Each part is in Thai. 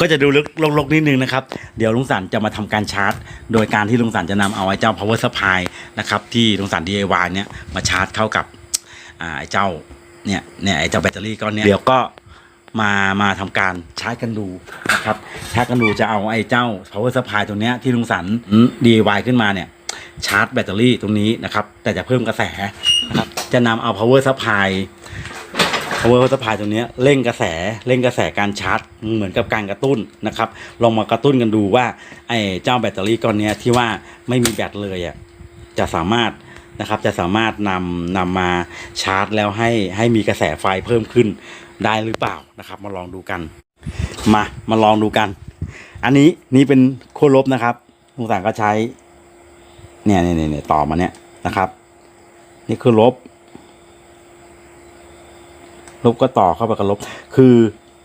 ก็จะดูลึกลกๆนิดนึงนะครับ เดี๋ยวลุงสันจะมาทำการชาร์จ โดยการที่ลุงสันจะนำเอาไอ้เจ้า power supply นะครับที่ลุงสัน DIY เนี่ยมาชาร์จเข้ากับไอ้เจ้าเนี่ยเนี่ยไอ้เจ้าแบตเตอรี่ก้อนเนี้ยเดี๋ยวก็มามาทำการชาร์จกันดูนะครับชาร์จกันดูจะเอาไอ้เจ้า power supply ตัวเนี้ยที่ลุงสัน DIY ขึ้นมาเนี่ยชาร์จแบตเตอรี่ตรงนี้นะครับแต่จะเพิ่มกระแสนะครับจะนำเอา power supply power supply ตัวนี้เร่งกระแสเร่งกระแสการชาร์จ เหมือนกับการกระตุ้นนะครับลองมากระตุ้นกันดูว่าไอ้เจ้าแบตเตอรี่ก้อนนี้ที่ว่าไม่มีแบตเลยอะจะสามารถนะครับจะสามารถนำนำมาชาร์จแล้วให้ให้มีกระแสไฟเพิ่มขึ้นได้หรือเปล่านะครับมาลองดูกัน มามาลองดูกัน อันนี้นี่เป็นขั้วลบนะครับลุงสังก็ใช้เนี่ยเนี่ยเนี่ยต่อมาเนี่ยนะครับ นี่คือลบ ลบก็ต่อเข้าไปกับลบ คือ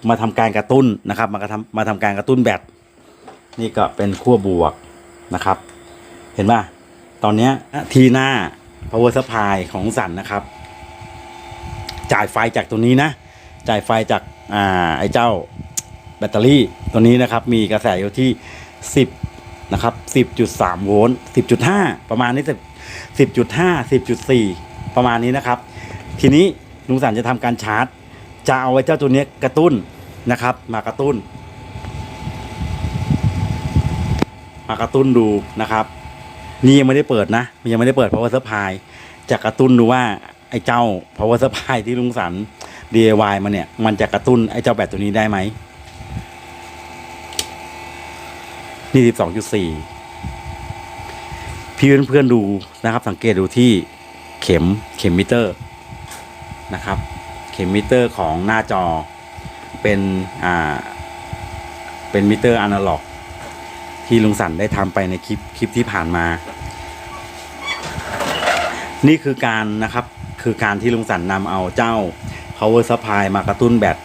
มาทำการกระตุ้นนะครับ มากระทำมาทำการกระตุ้นแบตนี่ก็เป็นขั้วบวกนะครับ เห็นป่ะตอนนี้ทีหน้า power supply ของสันนะครับ จ่ายไฟจากตัวนี้นะ จ่ายไฟจากอ่าไอ้เจ้าแบตเตอรี่ตัวนี้นะครับ มีกระแสอยู่ที่ 10 นะครับ 10.3 โวลต์ 10.5 ประมาณนี้10 10.5 10.4 ประมาณนี้นะครับ ทีนี้ ลุงสันจะทำการชาร์จ จะเอาไอ้เจ้าตัวนี้กระตุ้นนะครับ มากระตุ้น มากระตุ้นดูนะครับ นี่ยังไม่ได้เปิดนะยังไม่ได้เปิด power supply จะกระตุ้นดูว่าไอ้เจ้า power supply ที่ลุงสัน DIY มาเนี่ย มันจะกระตุ้นไอ้เจ้าแบตตัวนี้ได้ไหมนี่12.4พี่เพื่อนๆดูนะครับ สังเกตดูที่เข็มเข็มมิเตอร์ นะครับ เข็มมิเตอร์ของหน้าจอเป็นอ่าเป็นมิเตอร์อนาล็อก ที่ลุงสันได้ทำไปในคลิปคลิปที่ผ่านมา นี่คือการนะครับคือการที่ลุงสันนำเอาเจ้า power supply มากระตุ้นแบต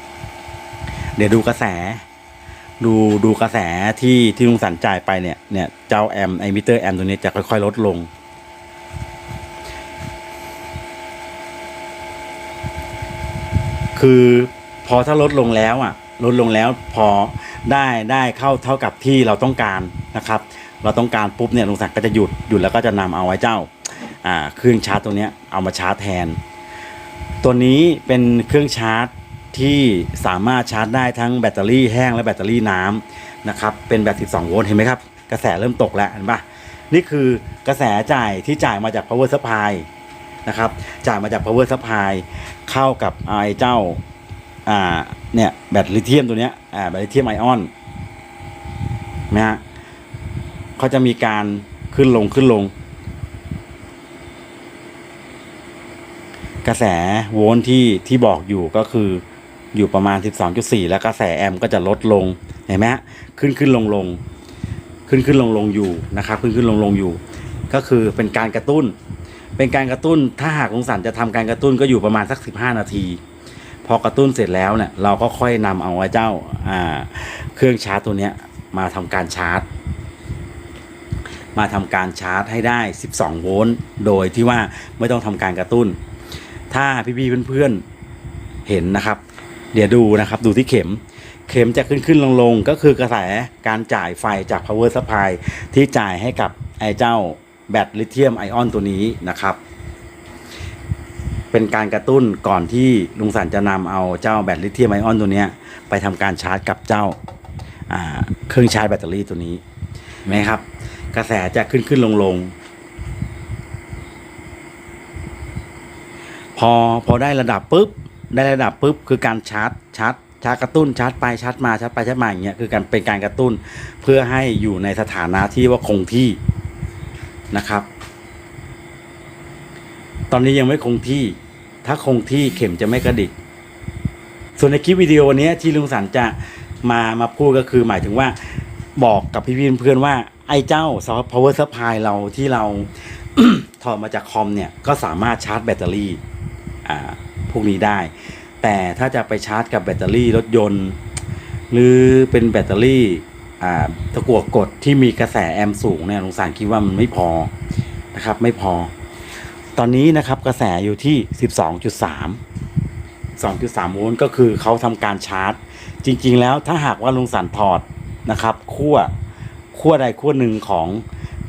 เดี๋ยวดูกระแส ดูดูกระแสที่ที่ลุงสันจ่ายไปเนี่ยเนี่ยเจ้าแอมไอมิเตอร์แอมตัวนี้จะค่อยๆ ลดลง คือพอถ้าลดลงแล้วอะลดลงแล้วพอได้ได้เข้าเท่ากับที่เราต้องการนะครับ เราต้องการปุ๊บเนี่ยลุงศักดิ์ก็จะหยุดหยุดแล้วก็จะนำเอาไว้เจ้าอ่าเครื่องชาร์จตัวเนี้ยเอามาชาร์จแทน ตัวนี้เป็นเครื่องชาร์จที่สามารถชาร์จได้ทั้งแบตเตอรี่แห้งและแบตเตอรี่น้ำนะครับเป็นแบต 12 โวลต์เห็นไหมครับ กระแสเริ่มตกแล้วเห็นปะนี่คือกระแสจ่ายที่จ่ายมาจาก power supply นะครับจ่ายมาจาก power supply เข้ากับไอเจ้าอ่าเนี่ยแบตลิเธียมตัวเนี้ยอ่าแบตลิเธียมไอออนนะฮะเขาจะมีการขึ้นลงขึ้นลง กระแสโวลต์ที่ที่บอกอยู่ก็คืออยู่ประมาณ 12.4 แล้วกระแสแอมป์ก็จะลดลงเห็นไหมฮะขึ้นขึ้นลงลงขึ้นขึ้นลงลงอยู่นะครับขึ้นขึ้นลงลงอยู่ ก็คือเป็นการกระตุ้น เป็นการกระตุ้นถ้าหากลุงสันจะทำการกระตุ้นก็อยู่ประมาณสัก 15 นาที พอกระตุ้นเสร็จแล้วเนี่ยเราก็ค่อยนำเอาไอ้เจ้าเครื่องชาร์จตัวเนี้ยมาทำการชาร์จ มาทำการชาร์จให้ได้ 12 โวลต์โดยที่ว่าไม่ต้องทำการกระตุ้น ถ้าพี่ๆเพื่อนๆเห็นนะครับ เดี๋ยวดูนะครับดูที่เข็มเข็มจะขึ้นขึ้นลงลงก็คือกระแสการจ่ายไฟจาก power supply ที่จ่ายให้กับไอ้เจ้า แบตลิเธียมไอออนตัวนี้นะครับ เป็นการกระตุ้นก่อนที่ลุงสันจะนำเอาเจ้าแบตลิเธียมไอออนตัวนี้ไปทำการชาร์จกับเจ้าาเครื่องชาร์จแบตเตอรี่ตัวนี้ไหมครับ กระแสจะขึ้นขึ้นลงลงพอพอได้ระดับปุ๊บได้ระดับปุ๊บคือการชาร์จชาร์จชาร์จกระตุ้นชาร์จไปชาร์จมาชาร์จไปชาร์จมาอย่างเงี้ยคือการเป็นการกระตุ้นเพื่อให้อยู่ในสถานะที่ว่าคงที่ นะครับ ตอนนี้ยังไม่คงที่ ถ้าคงที่เข็มจะไม่กระดิก ส่วนในคลิปวิดีโอวันนี้ที่ลุงสันจะมามาพูดก็คือหมายถึงว่าบอกกับพี่เพื่อนๆว่าไอ้เจ้า power supply เราที่เราถอดมาจากคอมเนี่ย ก็สามารถชาร์จแบตเตอรี่อ่าพวกนี้ได้ แต่ถ้าจะไปชาร์จกับแบตเตอรี่รถยนต์ หรือเป็นแบตเตอรี่ ตะกั่วกดที่มีกระแสแอมป์สูงเนี่ยลุงสารคิดว่ามันไม่พอนะครับ ไม่พอ ตอนนี้นะครับกระแสอยู่ที่ 12.3 2.3โวลต์ก็คือเขาทำการชาร์จ จริง ๆ แล้วถ้าหากว่าลุงสันถอดนะครับขั้วขั้วใดขั้วหนึ่งของ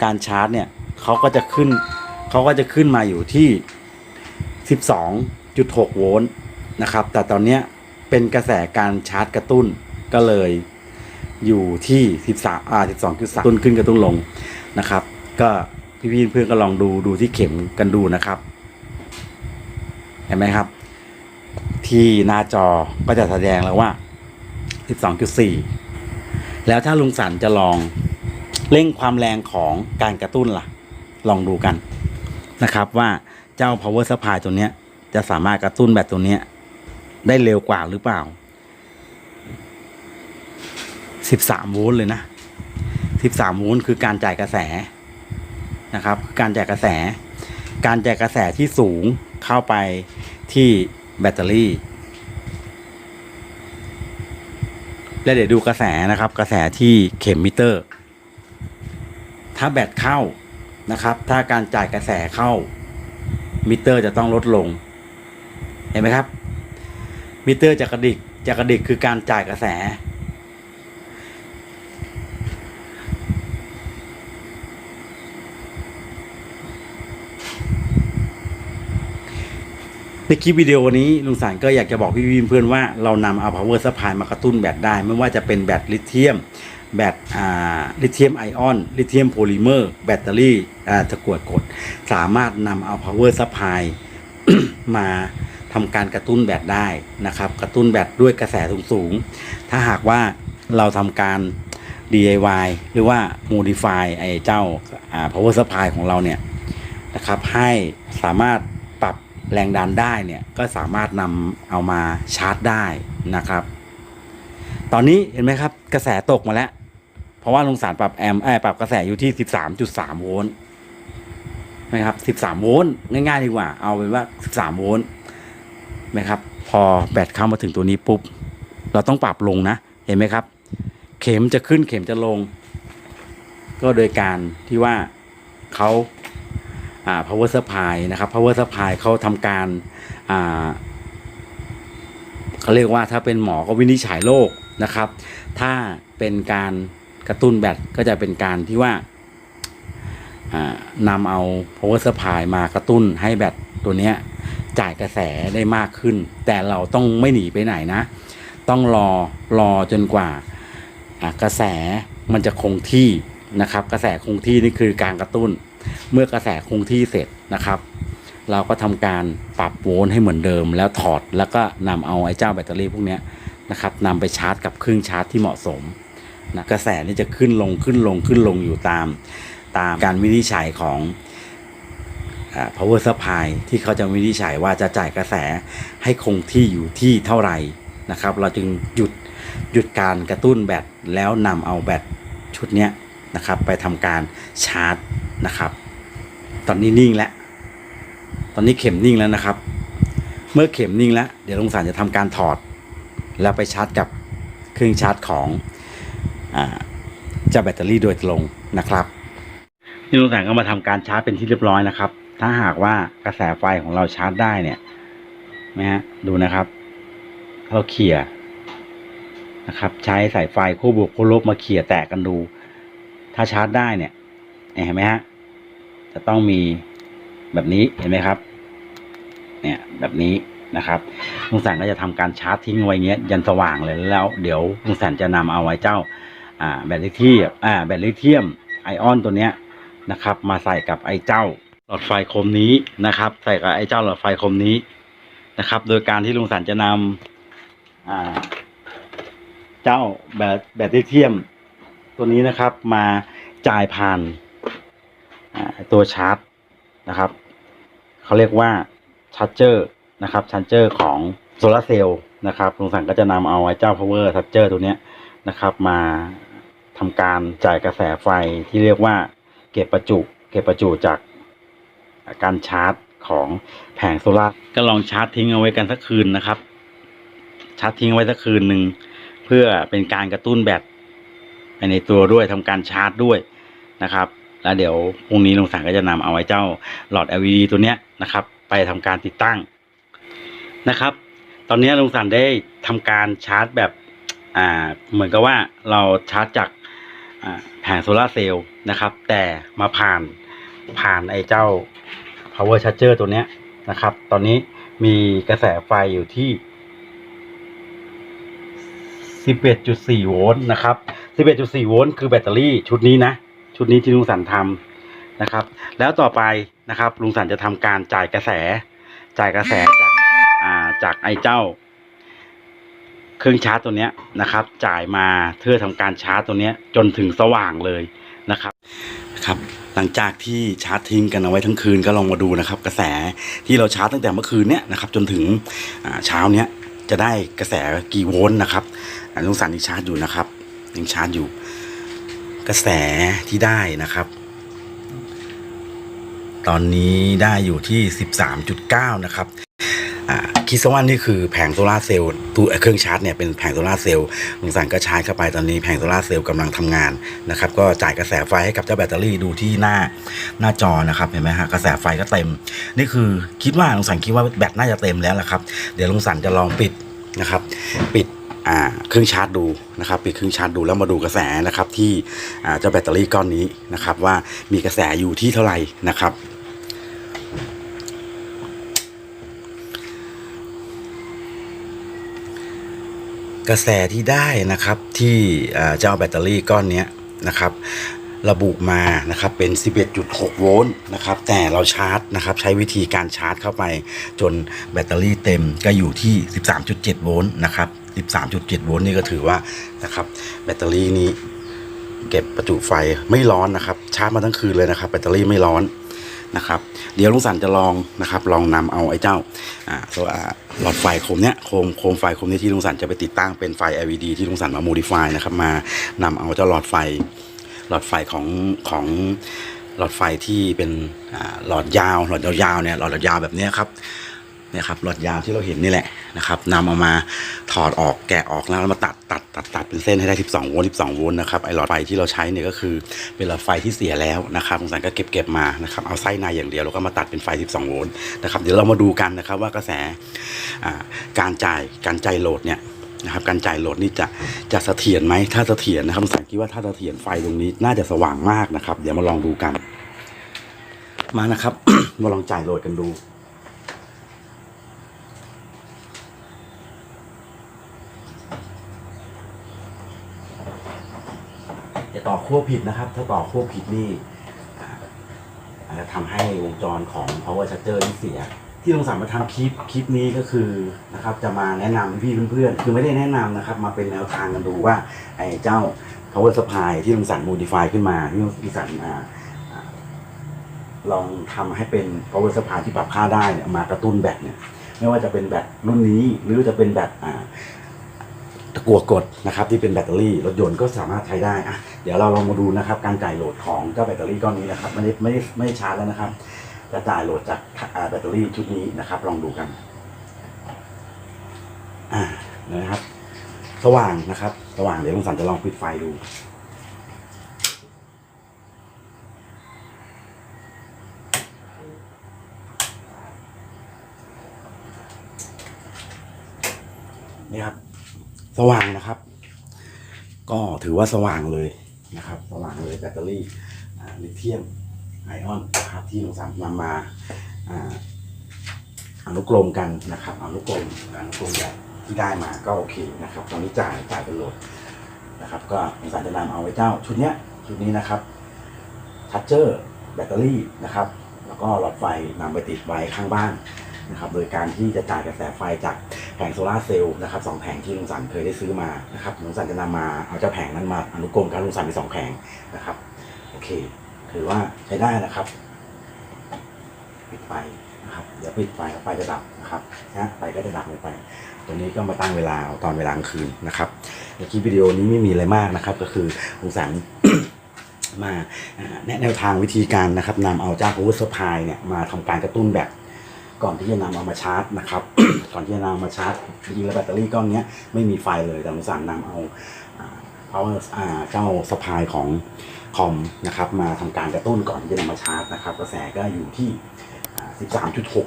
การชาร์จเนี่ยเขาก็จะขึ้นเขาก็จะขึ้นมาอยู่ที่ 12.6 โวลต์นะครับ แต่ตอนเนี้ยเป็นกระแสการชาร์จกระตุ้นก็เลย อยู่ที่ 13อ่า12.3ตุ้นขึ้นกระตุ้นลงนะครับ ก็พี่ๆเพื่อนๆก็ลองดูดูที่เข็มกันดูนะครับ เห็นไหมครับ ที่หน้าจอก็จะแสดงแล้วว่า 12.4 แล้วถ้าลุงสันจะลองเร่งความแรงของการกระตุ้นล่ะ ลองดูกันนะครับว่าเจ้า power supply ตัวเนี้ยจะสามารถกระตุ้นแบบตัวเนี้ยได้เร็วกว่าหรือเปล่า 13 โวลต์เลยนะ 13 โวลต์คือการจ่ายกระแสนะครับ การจ่ายกระแส การจ่ายกระแสที่สูงเข้าไปที่แบตเตอรี่และเดี๋ยวดูกระแสนะครับ กระแสที่เข็มมิเตอร์ ถ้าแบตเข้านะครับ ถ้าการจ่ายกระแสเข้ามิเตอร์จะต้องลดลง เห็นไหมครับ มิเตอร์จะกระดิกจะกระดิกคือการจ่ายกระแส ในคลิปวิดีโอนี้ลุงสารก็อยากจะบอกพี่พี่เพื่อนๆว่าเรานำเอา power supply มากระตุ้นแบตได้ ไม่ว่าจะเป็นแบตลิเธียม แบตอ่าลิเธียมไอออน ลิเธียมโพลิเมอร์ แบตเตอรี่อ่าตะกวดกด สามารถนำเอา power supply มาทำการกระตุ้นแบตได้นะครับ กระตุ้นแบตด้วยกระแสสูงๆ ถ้าหากว่าเราทำการ DIY หรือว่า modify ไอ้เจ้า power supply ของเราเนี่ยนะครับให้สามารถ แรงดันได้เนี่ยก็สามารถนำเอามาชาร์จได้นะครับ ตอนนี้เห็นไหมครับ กระแสตกมาแล้ว เพราะว่าลงสารปรับแอมป์เอ้ปรับกระแสอยู่ที่ 13.3 โวลต์นะครับ 13 โวลต์ง่ายๆดีกว่า เอาเป็นว่า 13 โวลต์นะครับ พอแบตเข้ามาถึงตัวนี้ปุ๊บ เราต้องปรับลงนะ เห็นไหมครับ เข็มจะขึ้นเข็มจะลง ก็โดยการที่ว่าเขา power supply นะครับ power supply เขาทำการอ่าเขาเรียกว่าถ้าเป็นหมอก็วินิจฉัยโรคนะครับ ถ้าเป็นการกระตุ้นแบตก็จะเป็นการที่ว่านำเอา power supply มากระตุ้นให้แบตตัวเนี้ยจ่ายกระแสได้มากขึ้น แต่เราต้องไม่หนีไปไหนนะ ต้องรอรอจนกว่ากระแสมันจะคงที่นะครับ กระแสคงที่นี่คือการกระตุ้น เมื่อกระแสคงที่เสร็จนะครับ เราก็ทำการปรับโวลต์ให้เหมือนเดิม แล้วถอดแล้วก็นำเอาไอ้เจ้าแบตเตอรี่พวกนี้นะครับนำไปชาร์จกับเครื่องชาร์จที่เหมาะสมนะกระแสนี่จะขึ้นลงขึ้นลงขึ้นลงอยู่ตาม ตามการวินิจฉัยของอ power supply ที่เขาจะวินิจฉัยว่าจะจ่ายกระแสให้คงที่อยู่ที่เท่าไหร่นะครับ เราจึงหยุดหยุดการกระตุ้นแบตแล้วนำเอาแบตชุดนี้นะครับ ไปทำการชาร์จ นะครับ ตอนนี้นิ่งแล้ว ตอนนี้เข็มนิ่งแล้วนะครับ เมื่อเข็มนิ่งแล้ว เดี๋ยวลุงสารจะทำการถอด แล้วไปชาร์จกับเครื่องชาร์จของอเจ้าแบตเตอรี่โดยตรงนะครับนี่ลุงแสงก็มาทำการชาร์จเป็นที่เรียบร้อยนะครับ ถ้าหากว่ากระแสไฟของเราชาร์จได้เนี่ยนะฮะดูนะครับ เราเขี่ยนะครับ ใช้สายไฟคู่บวกคู่ลบมาเขี่ยแตกกันดู ถ้าชาร์จได้เนี่ยเห็นไหมฮะ จะต้องมีแบบนี้เห็นไหมครับ เนี่ยแบบนี้นะครับลุงแสนก็จะทำการชาร์จทิ้งไว้เงี้ยยันสว่างเลยแล้ว เดี๋ยวลุงแสนจะนำเอาไว้เจ้าอ่าแบตลิเทียมอ่าแบตลิเทียมไอออนตัวเนี้ยนะครับ มาใส่กับไอเจ้าหลอดไฟคมนี้นะครับ ใส่กับไอเจ้าหลอดไฟคมนี้นะครับ โดยการที่ลุงสันจะนำอ่าเจ้าแบตแบตลิเทียม ตัวนี้นะครับมาจ่ายผ่าน ตัวชาร์จนะครับเขาเรียกว่าชาร์จเจอร์นะครับชาร์จเจอร์ของโซลาร์เซลล์นะครับลุงสันก็จะนำเอาไอ้เจ้า power charger ตัวเนี้ยนะครับ มาทำการจ่ายกระแสไฟที่เรียกว่าเก็บประจุ เก็บประจุจากการชาร์จของแผงโซลาร์ก็ลองชาร์จทิ้งเอาไว้กันสักคืนนะครับ ชาร์จทิ้งไว้สักคืนหนึ่งเพื่อเป็นการกระตุ้นแบตไปในตัวด้วยทำการชาร์จด้วยนะครับ แล้วเดี๋ยวพรุ่งนี้ลุงสังก็จะนำเอาไว้เจ้าหลอด LED ตัวเนี้ยนะครับ ไปทำการติดตั้งนะครับ ตอนนี้ลุงสันได้ทำการชาร์จแบบอ่าเหมือนกับว่าเราชาร์จจากแผงโซลาร์เซลล์นะครับ แต่มาผ่านผ่านไอ้เจ้า power charger ตัวเนี้ยนะครับ ตอนนี้มีกระแสไฟอยู่ที่ 11.4 โวลต์นะครับ 11.4 โวลต์คือแบตเตอรี่ชุดนี้นะ ชุดนี้ที่ลุงสันทำนะครับ แล้วต่อไปนะครับลุงสันจะทำการจ่ายกระแส จ่ายกระแสจากอ่าจากไอ้เจ้า เครื่องชาร์จตัวเนี้ยนะครับ จ่ายมาเพื่อทำการชาร์จตัวเนี้ยจนถึงสว่างเลยนะครับครับ หลังจากที่ชาร์จทิ้งกันเอาไว้ทั้งคืนก็ลองมาดูนะครับ กระแสที่เราชาร์จตั้งแต่เมื่อคืนเนี้ยนะครับ จนถึงเช้าเนี้ยจะได้กระแสกี่โวลต์นะครับลุงสันยังชาร์จอยู่นะครับยังชาร์จอยู่ กระแสที่ได้นะครับ ตอนนี้ได้อยู่ที่ 13.9 นะครับคิดซะว่านี่คือแผงโซลาเซลล์ตัวเครื่องชาร์จเนี่ยเป็นแผงโซลาเซลล์ลุงสันก็ชาร์จเข้าไปตอนนี้แผงโซลาเซลล์กำลังทำงานนะครับก็จ่ายกระแสไฟให้กับเจ้าแบตเตอรี่ดูที่หน้าหน้าจอนะครับเห็นไหมฮะกระแสไฟก็เต็ม นี่คือคิดว่าลุงสันคิดว่าแบตน่าจะเต็มแล้วละครับ เดี๋ยวลุงสันจะลองปิดนะครับ ปิด เครื่องชาร์จดูนะครับปิดเครื่องชาร์จดูแล้วมาดูกระแสนะครับที่เจ้าแบตเตอรี่ก้อนนี้นะครับ ว่ามีกระแสอยู่ที่เท่าไหร่นะครับกระแสที่ได้นะครับที่เจ้าแบตเตอรี่ก้อนนี้นะครับ ระบุมานะครับเป็น 11.6 โวลต์นะครับ แต่เราชาร์จนะครับ ใช้วิธีการชาร์จเข้าไปจนแบตเตอรี่เต็มก็อยู่ที่ 13.7 โวลต์นะครับ 13.7 โวลต์นี่ก็ถือว่านะครับ แบตเตอรี่นี้เก็บประจุไฟไม่ร้อนนะครับ ชาร์จมาทั้งคืนเลยนะครับ แบตเตอรี่ไม่ร้อนนะครับ เดี๋ยวลุงสันจะลองนะครับ ลองนำเอาไอ้เจ้าอ่าโซอ่าหลอดไฟโคมเนี้ยโคมโคมไฟโคมนี้ที่ลุงสันจะไปติดตั้งเป็นไฟ LED ที่ลุงสันมา modify นะครับ มานำเอาเจ้าหลอดไฟ หลอดไฟของของหลอดไฟที่เป็นหลอดยาว หลอดยาวๆเนี่ยหลอดยาวแบบเนี้ยครับ เนี่ยครับหลอดยาวที่เราเห็นนี่แหละนะครับนำเอามาถอดออกแกะออกแล้วมาตัดตัดตัดตัดเป็นเส้นให้ได้ 12 โวลต์ 12 โวลต์นะครับไอหลอดไฟที่เราใช้เนี่ยก็คือเป็นหลอดไฟที่เสียแล้วนะครับสงสารก็เก็บเก็บมานะครับเอาไส้ในอย่างเดียวแล้วก็มาตัดเป็นไฟ 12 โวลต์นะครับเดี๋ยวเรามาดูกันนะครับว่ากระแสการจ่ายการจ่ายโหลดเนี่ยนะครับการจ่ายโหลดนี่จะจะเสถียรไหมถ้าเสถียรนะครับสงสารคิดว่าถ้าเสถียรไฟตรงนี้น่าจะสว่างมากนะครับ เดี๋ยวมาลองดูกัน มานะครับ มาลองจ่ายโหลดกันดู ต่อขั้วผิดนะครับ ถ้าต่อขั้วผิดนี่อาจจะทำให้วงจรของ power charger นี่เสีย ที่ลุงสามมาทำคลิปคลิปนี้ก็คือนะครับ จะมาแนะนำพี่เพื่อนๆ คือไม่ได้แนะนำนะครับ มาเป็นแนวทางกันดูว่าไอ้เจ้า power supply ที่ลุงสัน modify ขึ้นมาที่ลุงสันอ่าอ่าลองทำให้เป็น power supply ที่ปรับค่าได้เนี่ยมากระตุ้นแบตเนี่ยไม่ว่าจะเป็นแบตรุ่นนี้หรือจะเป็นแบตอ่า ตะกัวกดนะครับที่เป็นแบตเตอรี่รถยนต์ก็สามารถใช้ได้อะเดี๋ยวเราลองมาดูนะครับการจ่ายโหลดของเจ้าแบตเตอรี่ก้อนนี้นะครับไม่ได้ไม่ได้ไม่ได้ชาร์จแล้วนะครับจะจ่ายโหลดจากแบตเตอรี่ชุดนี้นะครับ ลองดูกันอ่านะครับ สว่างนะครับ สว่างเดี๋ยวลุงสันจะลองปิดไฟดู นี่ครับ สว่างนะครับ ก็ถือว่าสว่างเลยนะครับ สว่างเลยแบตเตอรี่ลิเธียมไอออนนะครับที่ลุงสามนำมาอนุกรมกันนะครับอนุกรมอนุกรมแบบที่ได้มาก็โอเคนะครับ ตอนนี้จ่ายจ่ายเป็นโหลดนะครับ ก็ลุงสารจะนำเอาไว้เจ้าชุดเนี้ยชุดนี้นะครับทัชเจอร์แบตเตอรี่นะครับ แล้วก็หลอดไฟนำไปติดไว้ข้างบ้าน นะครับโดยการที่จะจ่ายกระแสไฟจากแผงโซลาร์เซลล์นะครับสองแผงที่ลุงสันเคยได้ซื้อมานะครับลุงสันจะนำมาเอาเจ้าแผงนั้นมาอนุกรมกันลุงสันมีสองแผงนะครับโอเคถือว่าใช้ได้นะครับปิดไฟนะครับเดี๋ยวปิดไฟแล้วไฟจะดับนะครับนะไฟก็จะดับลงไปตรงนี้ก็มาตั้งเวลาตอนเวลากลางคืนนะครับในคลิปวิดีโอนี้ไม่มีอะไรมากนะครับ ก็คือลุงสันมาแนะแนวทางวิธีการนะครับนำเอาเจ้า power supply เนี่ยมาทำการกระตุ้นแบต ก่อนที่จะนำเอามาชาร์จนะครับ ก่อนที่จะนำามาชาร์จจริงๆแล้วแบตเตอรี่ก้อนนี้ไม่มีไฟเลยแต่ลุงสันนำเอาอ่า power อ่าเจ้าสปายของคอมนะครับมาทำการกระตุ้นก่อนที่จะนำมาชาร์จนะครับ กระแสก็อยู่ที่ 13.6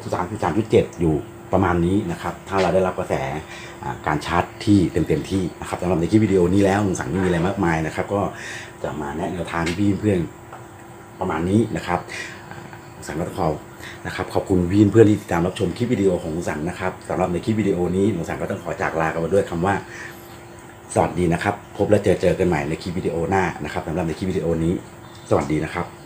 13.7 อยู่ประมาณนี้นะครับ ถ้าเราได้รับกระแสการชาร์จที่เต็มเต็มๆที่นะครับสำหรับในคลิปวิดีโอนี้แล้วลุงสันไม่มีอะไรมากมายนะครับ ก็จะมาแนะแนวทางพี่เพื่อนๆประมาณนี้นะครับอ่งก็ต้องขอ นะครับขอบคุณพี่เพื่อนที่ติดตามรับชมคลิปวิดีโอของลุงสันนะครับสำหรับในคลิปวิดีโอนี้ลุงสันก็ต้องขอจากลากันไปด้วยคำว่าสวัสดีนะครับ พบและเจอเจอกันใหม่ในคลิปวิดีโอหน้านะครับสำหรับในคลิปวิดีโอนี้ สวัสดีนะครับ